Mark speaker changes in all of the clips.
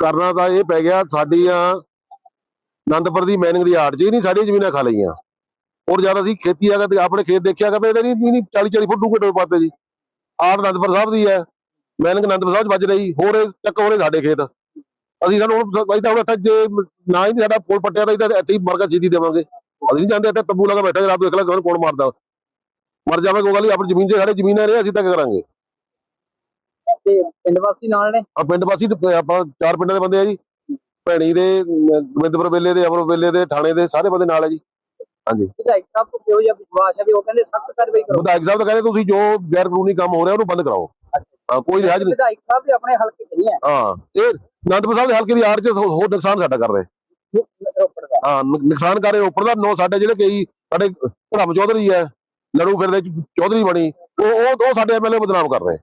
Speaker 1: ਕਰਨਾ ਤਾਂ ਇਹ ਪੈ ਗਿਆ ਸਾਡੀਆਂ ਆਨੰਦਪੁਰ ਦੀ ਮੈਨਿੰਗ ਦੀ ਆੜ ਜੀ ਨਹੀਂ, ਸਾਡੀਆਂ ਜ਼ਮੀਨਾਂ ਖਾ ਲਈਆਂ। ਔਰ ਜਦ ਅਸੀਂ ਖੇਤੀ ਆਗਾ ਤੇ ਆਪਣੇ ਖੇਤ ਦੇਖਿਆ ਕਿ ਇਹਦੇ ਨਹੀਂ ਨਹੀਂ 40 40 ਫੁੱਟ ਡੂੰਘੇ ਟੋਏ ਪਾਤੇ ਜੀ। ਆੜ ਆਨੰਦਪੁਰ ਸਾਹਿਬ ਦੀ ਹੈ ਮੈਨਿੰਗ ਆਨੰਦਪੁਰ ਸਾਹਿਬ 'ਚ ਵੱਜ ਰਹੀ, ਹੋਰ ਇਹ ਚੱਕ ਹੋਰੇ ਸਾਡੇ ਖੇਤ। ਅਸੀਂ ਸਾਨੂੰ ਹੁਣ ਤਾਂ ਹੁਣ ਇੱਥੇ ਜੇ ਨਾ ਹੀ ਸਾਡਾ ਪੁਲ ਪੱਟਿਆ ਤਾਂ ਇੱਥੇ ਇੱਥੇ ਹੀ ਮਰਗਾ ਜੀਦੀ ਦੇਵਾਂਗੇ। ਅਸੀਂ ਨਹੀਂ ਜਾਂਦੇ ਇੱਥੇ ਤੰਬੂ ਲਗਾ ਬੈਠਾ ਰੱਬ ਦੇਖ ਲੈ ਕੌਣ ਮਾਰਦਾ। ਮਰ ਜਾਵੇ ਕੋਈ ਗੱਲ ਨਹੀਂ ਆਪਣੀ ਜ਼ਮੀਨ 'ਚ ਸਾਡੇ ਜ਼ਮੀਨਾਂ ਨੇ, ਅਸੀਂ ਤਾਂ ਕਰਾਂਗੇ?
Speaker 2: ਤੇ ਪਿੰਡ ਵਾਸੀ ਨਾਲ ਨੇ।
Speaker 1: ਆ ਪਿੰਡ ਵਾਸੀ ਤੇ ਆਪਾਂ ਚਾਰ ਪਿੰਡਾਂ ਦੇ ਬੰਦੇ ਆ ਜੀ। ਭੈਣੀ ਦੇ ਗੋਬਿੰਦਪੁਰ ਵੇਲੇ ਦੇ ਅਮਰ ਵੇਲੇ ਦੇ ਥਾਣੇ ਦੇ ਸਾਰੇ ਬੰਦੇ ਨਾਲ ਹੈ ਜੀ।
Speaker 2: ਵਿਧਾਇਕ ਸਾਹਿਬ ਤੋਂ ਕਿਹੋ ਜਿਹਾ ਵਿਸ਼ਵਾਸ ਹੈ ਵੀ ਉਹ ਕਹਿੰਦੇ ਸਖਤ ਕਾਰਵਾਈ ਕਰੋ?
Speaker 1: ਵਿਧਾਇਕ ਸਾਹਿਬ ਤਾਂ ਕਹਿੰਦੇ ਤੁਸੀਂ ਜੋ ਗੈਰ ਕਾਨੂੰਨੀ ਕੰਮ ਹੋ ਰਿਹਾ ਉਹਨੂੰ ਬੰਦ ਕਰਾਓ। ਹਾਂ ਕੋਈ ਰਿਹਾਜ ਨਹੀਂ।
Speaker 2: ਵਿਧਾਇਕ ਸਾਹਿਬ ਵੀ ਆਪਣੇ ਹਲਕੇ ਚ ਨਹੀਂ ਹੈ।
Speaker 1: ਹਾਂ ਇਹ ਅਨੰਦਪੁਰ ਸਾਹਿਬ ਦੇ ਹਲਕੇ ਦੀ ਆੜ 'ਚ ਹੋਰ ਨੁਕਸਾਨ ਸਾਡਾ ਕਰ ਰਹੇ।
Speaker 2: ਦਾ
Speaker 1: ਹਾਂ ਨੁਕਸਾਨ ਕਰ ਰਹੇ ਉੱਪਰ ਦਾ ਨੋ ਸਾਡੇ ਜਿਹੜੇ ਕਈ ਸਾਡੇ ਧਰਮ ਚੌਧਰੀ ਹੈ ਲੜੂ ਫਿਰਦੇ ਚੌਧਰੀ ਬਣੀ ਉਹ ਉਹ ਸਾਡੇ ਐਮਐਲਏ ਬਦਨਾਮ ਕਰ ਰਹੇ।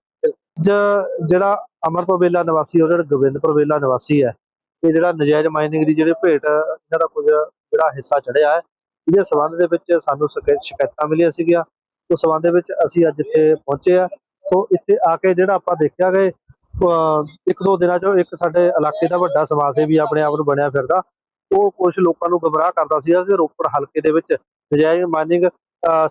Speaker 3: ਜ- ਜਿਹੜਾ ਅਮਰਪੁਰ ਵੇਲਾ ਨਿਵਾਸੀ ਔਰ ਜਿਹੜਾ ਗੋਬਿੰਦਪੁਰ ਵੇਲਾ ਨਿਵਾਸੀ ਹੈ, ਇਹ ਜਿਹੜਾ ਨਜਾਇਜ਼ ਮਾਈਨਿੰਗ ਦੀ ਜਿਹੜੇ ਭੇਟ, ਇਹਨਾਂ ਦਾ ਕੁਝ ਜਿਹੜਾ ਹਿੱਸਾ ਚੜਿਆ ਹੈ, ਇਹਦੇ ਸਬੰਧ ਦੇ ਵਿੱਚ ਸਾਨੂੰ ਸ਼ਿਕਾਇ- ਸ਼ਿਕਾਇਤਾਂ ਮਿਲੀਆਂ ਸੀਗੀਆਂ। ਉਸ ਸਬੰਧ ਦੇ ਵਿੱਚ ਅਸੀਂ ਅੱਜ ਇੱਥੇ ਪਹੁੰਚੇ ਆ ਸੋ ਇੱਥੇ ਆ ਕੇ ਜਿਹੜਾ ਆਪਾਂ ਦੇਖਿਆ ਕਿ ਇੱਕ ਦੋ ਦਿਨਾਂ ਚੋਂ ਇੱਕ ਸਾਡੇ ਇਲਾਕੇ ਦਾ ਵੱਡਾ ਸਮਾਜ ਸੇਵੀ ਆਪਣੇ ਆਪ ਨੂੰ ਬਣਿਆ ਫਿਰਦਾ। ਉਹ ਕੁਝ ਲੋਕਾਂ ਨੂੰ ਗਮਰਾਹ ਕਰਦਾ ਸੀਗਾ ਕਿ ਰੋਪੜ ਹਲਕੇ ਦੇ ਵਿੱਚ ਨਜਾਇਜ਼ ਮਾਈਨਿੰਗ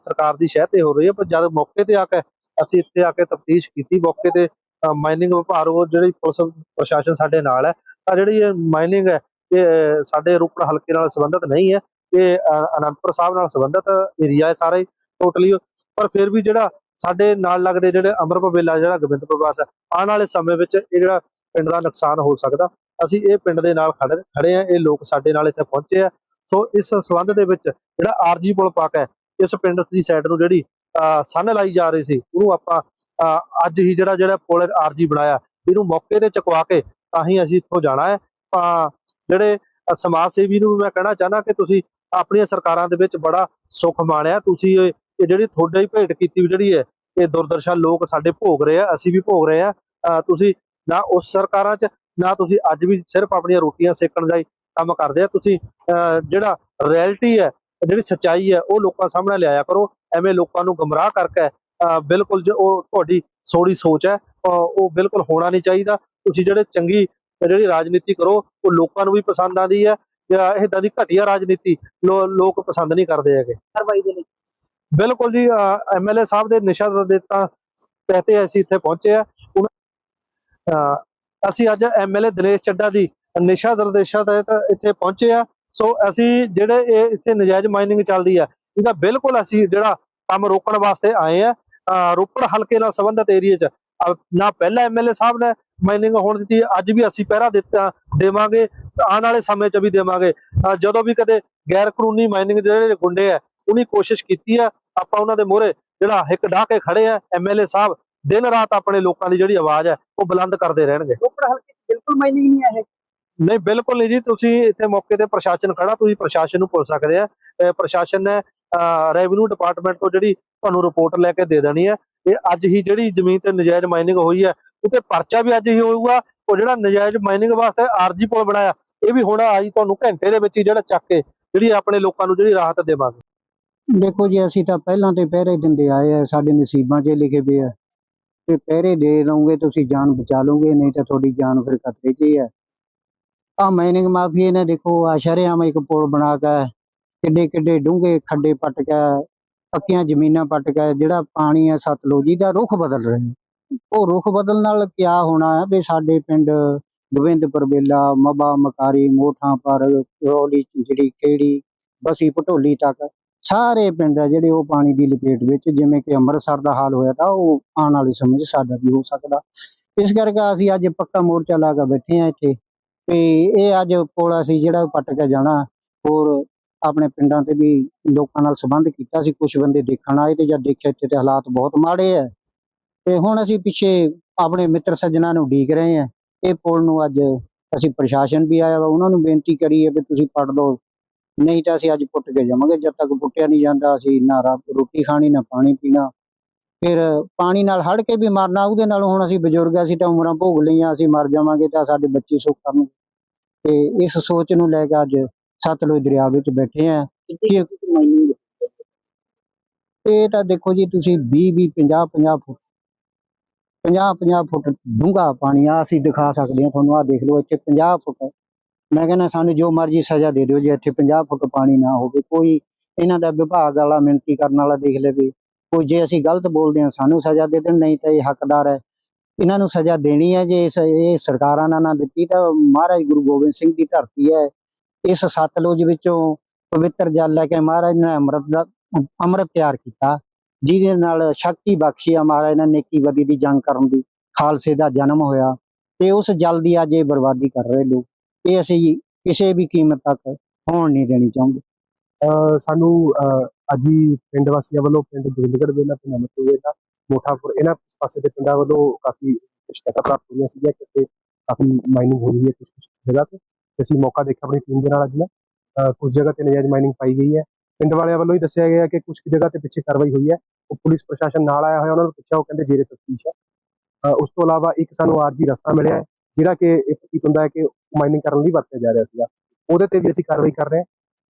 Speaker 3: ਸਰਕਾਰ ਦੀ ਸ਼ਹਿ ਤੇ ਹੋ ਰਹੀ ਹੈ, ਪਰ ਜਦ ਮੌਕੇ ਤੇ ਆ ਕੇ ਅਸੀਂ ਇੱਥੇ ਆ ਕੇ ਤਫਤੀਸ਼ ਕੀਤੀ ਮੌਕੇ ਤੇ ਮਾਈਨਿੰਗ ਵਿਭਾਗ ਉਹ ਜਿਹੜੀ ਪੁਲਿਸ ਪ੍ਰਸ਼ਾਸਨ ਸਾਡੇ ਨਾਲ ਹੈ, ਤਾਂ ਜਿਹੜੀ ਇਹ ਮਾਈਨਿੰਗ ਹੈ, ਇਹ ਸਾਡੇ ਰੋਪੜ ਹਲਕੇ ਨਾਲ ਸੰਬੰਧਿਤ ਨਹੀਂ ਹੈ, ਇਹ ਅਨੰਦਪੁਰ ਸਾਹਿਬ ਨਾਲ ਸੰਬੰਧਿਤ ਏਰੀਆ ਹੈ ਸਾਰਾ ਟੋਟਲੀ ਪਰ ਫਿਰ ਵੀ ਜਿਹੜਾ ਸਾਡੇ ਨਾਲ ਲੱਗਦੇ ਜਿਹੜੇ ਅਮਰਪੁਰ ਵੇਲਾ, ਜਿਹੜਾ ਗੋਬਿੰਦ ਬਾਸ ਆਉਣ ਵਾਲੇ ਸਮੇਂ ਵਿੱਚ ਇਹ ਜਿਹੜਾ ਪਿੰਡ ਦਾ ਨੁਕਸਾਨ ਹੋ ਸਕਦਾ, ਅਸੀਂ ਇਹ ਪਿੰਡ ਦੇ ਨਾਲ ਖੜੇ ਖੜੇ ਆ ਇਹ ਲੋਕ ਸਾਡੇ ਨਾਲ ਇੱਥੇ ਪਹੁੰਚੇ ਆ ਸੋ ਇਸ ਸੰਬੰਧ ਦੇ ਵਿੱਚ ਜਿਹੜਾ ਆਰਜੀ ਪੁਲ ਪਾਕ ਹੈ, ਇਸ ਪਿੰਡ ਦੀ ਸਾਈਡ ਨੂੰ ਜਿਹੜੀ ਸੰਨ ਲਾਈ ਜਾ ਰਹੀ ਸੀ। ਉਹਨੂੰ ਆਪਾਂ ਅੱਜ ਹੀ ਜਿਹੜਾ ਜਿਹੜਾ ਪੁਲ ਆਰਜੀ ਬਣਾਇਆ ਇਹਨੂੰ ਮੌਕੇ ਤੇ ਚੁਕਵਾ ਕੇ ਤਾਂ ਹੀ ਅਸੀਂ ਇੱਥੋਂ ਜਾਣਾ ਹੈ। ਤਾਂ ਜਿਹੜੇ ਸਮਾਜ ਸੇਵੀ ਨੂੰ ਮੈਂ ਕਹਿਣਾ ਚਾਹਨਾ ਕਿ ਤੁਸੀਂ ਆਪਣੀਆਂ ਸਰਕਾਰਾਂ ਦੇ ਵਿੱਚ ਬੜਾ ਸੁੱਖ ਮਾਣਿਆ। ਤੁਸੀਂ ਇਹ ਜਿਹੜੀ ਤੁਹਾਡੇ ਹੀ ਭੇਟ ਕੀਤੀ ਵੀ ਜਿਹੜੀ ਹੈ ਇਹ ਦੁਰਦਰਸ਼ਾ ਲੋਕ ਸਾਡੇ ਭੋਗ ਰਹੇ ਆ ਅਸੀਂ ਵੀ ਭੋਗ ਰਹੇ ਆ। ਤੁਸੀਂ ਨਾ ਉਸ ਸਰਕਾਰਾਂ 'ਚ ਨਾ ਤੁਸੀਂ ਅੱਜ ਵੀ ਸਿਰਫ ਆਪਣੀਆਂ ਰੋਟੀਆਂ ਸੇਕਣ ਦਾ ਹੀ ਕੰਮ ਕਰਦੇ ਆ। ਤੁਸੀਂ ਅ, ਜਿਹੜਾ ਰਿਐਲਿਟੀ ਹੈ ਜਿਹੜੀ ਸੱਚਾਈ ਹੈ ਉਹ ਲੋਕਾਂ ਸਾਹਮਣੇ ਲਿਆਇਆ ਕਰੋ। ਐਵੇਂ ਲੋਕਾਂ ਨੂੰ ਗਮਰਾਹ ਕਰਕੇ ਬਿਲਕੁਲ ਜੋ ਉਹ ਤੁਹਾਡੀ ਸੋੜੀ ਸੋਚ ਹੈ ਉਹ ਬਿਲਕੁਲ ਹੋਣਾ ਨਹੀਂ ਚਾਹੀਦਾ। ਤੁਸੀਂ ਜਿਹੜੇ ਚੰਗੀ ਜਿਹੜੀ ਰਾਜਨੀਤੀ ਕਰੋ ਉਹ ਲੋਕਾਂ ਨੂੰ ਵੀ ਪਸੰਦ ਆਉਂਦੀ ਹੈ ਜਾਂ ਇਦਾਂ ਦੀ ਘਟੀਆ ਰਾਜਨੀਤੀ ਲੋਕ ਪਸੰਦ ਨਹੀਂ ਕਰਦੇ ਹੈਗੇ।
Speaker 2: ਕਾਰਵਾਈ ਦੇ ਲਈ।
Speaker 3: ਬਿਲਕੁਲ ਜੀ ਐਮਐਲਏ ਸਾਹਿਬ ਦੇ ਨਿਸ਼ਾ ਦਿੱਤਾ ਤਹਿਤੇ ਅਸੀਂ ਇੱਥੇ ਪਹੁੰਚੇ ਆ ਅਸੀਂ ਅੱਜ ਐਮਐਲਏ ਦਿਨੇਸ਼ ਚੱਡਾ ਦੀ ਨਿਸ਼ਾ ਨਿਰਦੇਸ਼ਾਂ ਤਹਿਤ ਇੱਥੇ ਪਹੁੰਚੇ ਆ ਸੋ ਅਸੀਂ ਜਿਹੜੇ ਇਹ ਇੱਥੇ ਨਜਾਇਜ਼ ਮਾਈਨਿੰਗ ਚੱਲਦੀ ਆ ਇਹਦਾ ਬਿਲਕੁਲ ਅਸੀਂ ਜਿਹੜਾ ਕੰਮ ਰੋਕਣ ਵਾਸਤੇ ਆਏ ਆ ਰੋਪੜ ਹਲਕੇ ਨਾਲ ਸੰਬੰਧਿਤ ਏਰੀਏ 'ਚ ਨਾ ਪਹਿਲਾ ਐਮਐਲਏ ਸਾਹਿਬ ਨੇ ਮਾਈਨਿੰਗ ਹੋਣ ਦਿੱਤੀ ਅੱਜ ਵੀ ਅਸੀਂ ਪਹਿਰਾ ਦਿੱਤਾ ਦੇਵਾਂਗੇ ਆਉਣ ਵਾਲੇ ਸਮੇਂ 'ਚ ਵੀ ਦੇਵਾਂਗੇ। ਜਦੋਂ ਵੀ ਕਦੇ ਗੈਰ ਕਾਨੂੰਨੀ ਮਾਈਨਿੰਗ ਦੇ ਜਿਹੜੇ ਗੁੰਡੇ ਆ ਉਹਨੀ ਕੋਸ਼ਿਸ਼ ਕੀਤੀ ਆ ਆਪਾਂ ਉਹਨਾਂ ਦੇ ਮੋਹਰੇ ਜਿਹੜਾ ਹਿੱਕ ਢਾਹ ਕੇ ਖੜੇ ਆ ਐਮਐਲਏ ਸਾਹਿਬ ਦਿਨ ਰਾਤ ਆਪਣੇ ਲੋਕਾਂ ਦੀ ਜਿਹੜੀ ਆਵਾਜ਼ ਹੈ ਉਹ ਬੁਲੰਦ ਕਰਦੇ ਰਹਿਣਗੇ।
Speaker 2: ਰੋਪੜ ਹਲਕੇ ਬਿਲਕੁਲ ਮਾਈਨਿੰਗ ਨਹੀਂ ਹੈ ਇਹ?
Speaker 3: ਨਹੀਂ ਬਿਲਕੁਲ ਨਹੀਂ ਜੀ ਤੁਸੀਂ ਇੱਥੇ ਮੌਕੇ ਤੇ ਪ੍ਰਸ਼ਾਸਨ ਖੜਾ ਤੁਸੀਂ ਪ੍ਰਸ਼ਾਸਨ ਨੂੰ ਪੁੱਛ ਸਕਦੇ ਆ। ਪ੍ਰਸ਼ਾਸਨ ਨੇ ਰੈਵਨਿਊ ਡਿਪਾਰਟਮੈਂਟ ਤੋਂ ਜਿਹੜੀ ਤੁਹਾਨੂੰ ਰਿਪੋਰਟ ਲੈ ਕੇ ਦੇ ਦੇਣੀ ਹੈ। ਇਹ ਅੱਜ ਹੀ ਜਿਹੜੀ ਜ਼ਮੀਨ ਤੇ ਨਜਾਇਜ਼ ਮਾਈਨਿੰਗ ਹੋਈ ਹੈ ਉਤੇ ਪਰਚਾ ਵੀ ਅੱਜ ਹੀ ਹੋਊਗਾ। ਉਹ ਜਿਹੜਾ ਨਜਾਇਜ਼ ਮਾਈਨਿੰਗ ਵਾਸਤੇ ਆਰਜੀ ਪੁਲ ਬਣਾਇਆ, ਇਹ ਵੀ ਹੁਣ ਆਈ ਤੁਹਾਨੂੰ ਘੰਟੇ ਦੇ ਵਿੱਚ ਹੀ ਜਿਹੜਾ ਚੱਕ ਕੇ ਜਿਹੜੀ ਆਪਣੇ ਲੋਕਾਂ ਨੂੰ ਜਿਹੜੀ ਰਾਹਤ ਦੇਵਾਂਗੇ।
Speaker 4: ਦੇਖੋ ਜੀ, ਅਸੀਂ ਤਾਂ ਪਹਿਲਾਂ ਤੇ ਪਹਿਰੇ ਦਿੰਦੇ ਆਏ ਆ, ਸਾਡੇ ਨਸੀਬਾਂ 'ਚ ਲਿਖੇ ਪਏ ਆ। ਤੇ ਪਹਿਰੇ ਦੇ ਲਓਗੇ ਤੁਸੀਂ ਜਾਨ ਬਚਾ ਲਓਗੇ, ਨਹੀਂ ਤਾਂ ਤੁਹਾਡੀ ਜਾਨ ਫਿਰ ਖਤਰੇ 'ਚ ਹੀ ਹੈ ਆ ਮਾਈਨਿੰਗ ਮਾਫੀਏ ਨੇ ਦੇਖੋ ਆ ਸ਼ਰੇਆਮ ਇੱਕ ਪੁਲ ਬਣਾ ਕੇ ਕਿੱਡੇ ਕਿੱਡੇ ਡੂੰਘੇ ਖੱਡੇ ਪੱਟ ਕੇ ਪੱਕੀਆਂ ਜ਼ਮੀਨਾਂ ਪੱਟ ਕੇ ਜਿਹੜਾ ਪਾਣੀ ਹੈ ਸਤਲੁਜੀ ਦਾ ਰੁਖ ਬਦਲ ਰਹੇ ਉਹ ਰੁਖ ਬਦਲਣ ਨਾਲ ਕੀ ਹੋਣਾ ਹੈ ਵੀ ਸਾਡੇ ਪਿੰਡ ਗੋਬਿੰਦਪੁਰ ਬੇਲਾ, ਮਬਾ, ਮਕਾਰੀ, ਮੋਠਾਂ ਪਰ ਰੌਲੀ ਜਿਹੜੀ ਕਿਹੜੀ ਬਸੀ ਭਟੋਲੀ ਤੱਕ ਸਾਰੇ ਪਿੰਡ ਆ ਜਿਹੜੇ ਉਹ ਪਾਣੀ ਦੀ ਲਪੇਟ ਵਿੱਚ, ਜਿਵੇਂ ਕਿ ਅੰਮ੍ਰਿਤਸਰ ਦਾ ਹਾਲ ਹੋਇਆ ਤਾਂ ਉਹ ਆਉਣ ਵਾਲੇ ਸਮੇਂ 'ਚ ਸਾਡਾ ਵੀ ਹੋ ਸਕਦਾ। ਇਸ ਕਰਕੇ ਅਸੀਂ ਅੱਜ ਪੱਕਾ ਮੋਰਚਾ ਲਾ ਕੇ ਬੈਠੇ ਆ ਇੱਥੇ ਤੇ ਇਹ ਅੱਜ ਪੁਲ ਅਸੀਂ ਜਿਹੜਾ ਪੱਟ ਕੇ ਜਾਣਾ, ਹੋਰ ਆਪਣੇ ਪਿੰਡਾਂ ਤੇ ਵੀ ਲੋਕਾਂ ਨਾਲ ਸੰਬੰਧ ਕੀਤਾ ਸੀ ਕੁਝ ਬੰਦੇ ਦੇਖਣ ਆਏ ਤੇ ਜਦ ਦੇਖਿਆ ਇੱਥੇ ਤੇ ਹਾਲਾਤ ਬਹੁਤ ਮਾੜੇ ਆ। ਤੇ ਹੁਣ ਅਸੀਂ ਪਿੱਛੇ ਆਪਣੇ ਮਿੱਤਰ ਸੱਜਣਾ ਨੂੰ ਉਡੀਕ ਰਹੇ ਆ। ਇਹ ਪੁਲ ਨੂੰ ਅੱਜ ਅਸੀਂ ਪ੍ਰਸ਼ਾਸਨ ਵੀ ਆਇਆ ਵਾ, ਉਹਨਾਂ ਨੂੰ ਬੇਨਤੀ ਕਰੀ ਹੈ ਵੀ ਤੁਸੀਂ ਪੜ ਲਓ। ਨਹੀਂ ਤਾਂ ਅਸੀਂ ਅੱਜ ਪੁੱਟ ਕੇ ਜਾਵਾਂਗੇ, ਜਦ ਤੱਕ ਪੁੱਟਿਆ ਨਹੀਂ ਜਾਂਦਾ ਅਸੀਂ ਨਾ ਰੋਟੀ ਖਾਣੀ, ਨਾ ਪਾਣੀ ਪੀਣਾ। ਫਿਰ ਪਾਣੀ ਨਾਲ ਹੜ ਕੇ ਵੀ ਮਰਨਾ, ਉਹਦੇ ਨਾਲ ਹੁਣ ਅਸੀਂ ਬਜ਼ੁਰਗ ਅਸੀਂ ਤਾਂ ਉਮਰਾਂ ਭੋਗ ਲਈਆਂ, ਅਸੀਂ ਮਰ ਜਾਵਾਂਗੇ ਤਾਂ ਸਾਡੇ ਬੱਚੇ ਸੁੱਖ ਕਰਨ ਤੇ ਇਸ ਸੋਚ ਨੂੰ ਲੈ ਕੇ ਅੱਜ ਸਤਲੁਜ ਦਰਿਆ ਵਿੱਚ ਬੈਠੇ ਆ।
Speaker 2: ਮਾਈਨਿੰਗ
Speaker 4: ਇਹ ਤਾਂ ਦੇਖੋ ਜੀ ਤੁਸੀਂ 20 20 50 50 ਫੁੱਟ 50 50 ਫੁੱਟ ਡੂੰਘਾ ਪਾਣੀ ਆ ਅਸੀਂ ਦਿਖਾ ਸਕਦੇ ਹਾਂ ਤੁਹਾਨੂੰ ਆ ਦੇਖ ਲਓ ਇੱਥੇ 50 ਫੁੱਟ। ਮੈਂ ਕਹਿੰਦਾ ਸਾਨੂੰ ਜੋ ਮਰਜ਼ੀ ਸਜ਼ਾ ਦੇ ਦਿਓ ਜੇ ਇੱਥੇ 50 ਫੁੱਟ ਪਾਣੀ ਨਾ ਹੋਵੇ। ਕੋਈ ਇਹਨਾਂ ਦਾ ਵਿਭਾਗ ਵਾਲਾ ਮਿਹਨਤੀ ਕਰਨ ਵਾਲਾ ਦੇਖ ਲਵੇ। ਕੋਈ ਜੇ ਅਸੀਂ ਗਲਤ ਬੋਲਦੇ ਹਾਂ ਸਾਨੂੰ ਸਜ਼ਾ ਦੇ ਦੇਣ ਨਹੀਂ ਤਾਂ ਇਹ ਹੱਕਦਾਰ ਹੈ। ਇਹਨਾਂ ਨੂੰ ਸਜ਼ਾ ਦੇਣੀ ਹੈ ਜੇ ਇਹ ਸਰਕਾਰਾਂ ਨੇ ਨਾ ਦਿੱਤੀ ਤਾਂ ਮਹਾਰਾਜ ਗੁਰੂ ਗੋਬਿੰਦ ਸਿੰਘ ਦੀ ਧਰਤੀ ਹੈ। ਇਸ ਸਤਲੁਜ ਵਿੱਚੋਂ ਪਵਿੱਤਰ ਜਲ ਲੈ ਕੇ ਮਹਾਰਾਜ ਨੇ ਅੰਮ੍ਰਿਤ ਦਾ, ਅੰਮ੍ਰਿਤ ਤਿਆਰ ਕੀਤਾ, ਜਿਹਦੇ ਨਾਲ ਸ਼ਕਤੀ ਬਖਸ਼ੀ ਆ ਮਹਾਰਾਜ ਨੇ ਨੇਕੀ ਬਦੀ ਦੀ ਜੰਗ ਕਰਨ ਦੀ, ਖਾਲਸੇ ਦਾ ਜਨਮ ਹੋਇਆ ਤੇ ਉਸ ਜਲ ਦੀ ਅੱਜ ਇਹ ਬਰਬਾਦੀ ਕਰ ਰਹੇ ਲੋਕ, ਇਹ ਅਸੀਂ ਕਿਸੇ ਵੀ ਕੀਮਤ ਤੱਕ ਹੋਣ ਨਹੀਂ ਦੇਣੀ ਚਾਹੁੰਦੇ।
Speaker 5: ਸਾਨੂੰ ਅੱਜ ਹੀ ਪਿੰਡ ਵਾਸੀਆਂ ਵੱਲੋਂ ਪਿੰਡ ਗੋਬਿੰਦਗੜ੍ਹ ਵੇਲਾ, ਪਿੰਡ ਅਮਰਤੂ ਵੇਲਾ, ਮੋਠਾਪੁਰ, ਇਹਨਾਂ ਪਾਸੇ ਦੇ ਪਿੰਡਾਂ ਵੱਲੋਂ ਕਾਫੀ ਸ਼ਿਕਾਇਤਾਂ ਪ੍ਰਾਪਤ ਹੋਈਆਂ ਸੀਗੀਆਂ ਕਿ ਕਾਫੀ ਮਾਈਨਿੰਗ ਹੋ ਰਹੀ ਹੈ ਕੁਝ ਕੁਝ ਜਗ੍ਹਾ ਤੇ। ਅਸੀਂ ਮੌਕਾ ਦੇਖਿਆ ਆਪਣੀ ਟੀਮ ਦੇ ਨਾਲ ਅੱਜ ਨਾ। ਅਹ ਕੁਝ ਜਗ੍ਹਾ ਤੇ ਨਜਾਇਜ਼ ਮਾਈਨਿੰਗ ਪਾਈ ਗਈ ਹੈ। ਪਿੰਡ ਵਾਲਿਆਂ ਵੱਲੋਂ ਹੀ ਦੱਸਿਆ ਗਿਆ ਕਿ ਕੁਝ ਕੁ ਜਗ੍ਹਾ ਤੇ ਪਿੱਛੇ ਕਾਰਵਾਈ ਹੋਈ ਹੈ। ਉਹ ਪੁਲਿਸ ਪ੍ਰਸ਼ਾਸਨ ਨਾਲ ਆਇਆ ਹੋਇਆ, ਉਹਨਾਂ ਨੂੰ ਪੁੱਛਿਆ, ਉਹ ਕਹਿੰਦੇ ਜੇਰੇ ਤਫਤੀਸ਼ ਹੈ। ਉਸ ਤੋਂ ਇਲਾਵਾ ਇੱਕ ਸਾਨੂੰ ਆਰਜੀ ਰਸਤਾ ਮਿਲਿਆ ਜਿਹੜਾ ਕਿ ਇਹ ਪ੍ਰਤੀਤ ਹੁੰਦਾ ਹੈ ਕਿ ਮਾਈਨਿੰਗ ਕਰਨ ਲਈ ਵਰਤਿਆ ਜਾ ਰਿਹਾ ਸੀਗਾ। ਉਹਦੇ ਤੇ ਵੀ ਅਸੀਂ ਕਾਰਵਾਈ ਕਰ ਰਹੇ ਹਾਂ।